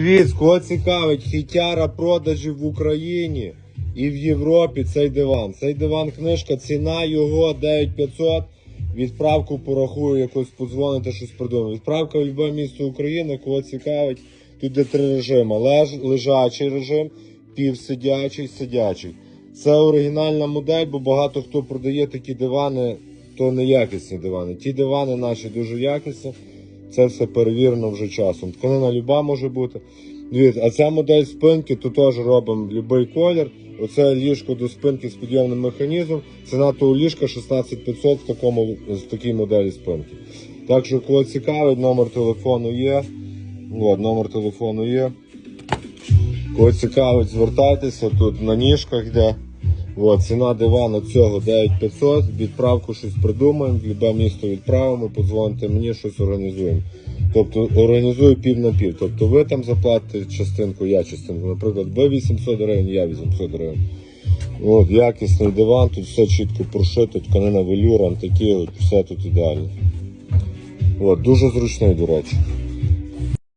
Привіт, кого цікавить, хітяра продажів в Україні і в Європі цей диван. Цей диван книжка, ціна його 9500. Відправку порахую, якось подзвоните, щось придумаю. Відправка в будь-яке місто України, кого цікавить. Тут є три режими: Леж, лежачий режим, півсидячий, сидячий. Це оригінальна модель, бо багато хто продає такі дивани, то не якісні дивани. Ті дивани наші дуже якісні. Це все перевірено вже часом. Тканина люба може бути. Дивіться, а ця модель спинки, то теж робимо будь-який колір. Оце ліжко до спинки з підйомним механізмом. Ціна того ліжка 16500 в такому в такій моделі спинки. Так що, кого цікавить, номер телефону є. От, номер телефону є. Кого цікавить, звертайтеся, тут на ніжках йде. От, ціна дивану цього 9500, відправку щось придумаємо, в любе місто відправимо, подзвоните мені, щось організуємо. Тобто організую пів на пів. Тобто ви там заплатите частинку, я частинку. Наприклад, ви 800 гривень, я 800 гривень. От, якісний диван, тут все чітко прошито, тканина велюром, такі, от, все тут ідеально. От, дуже зручний, до речі.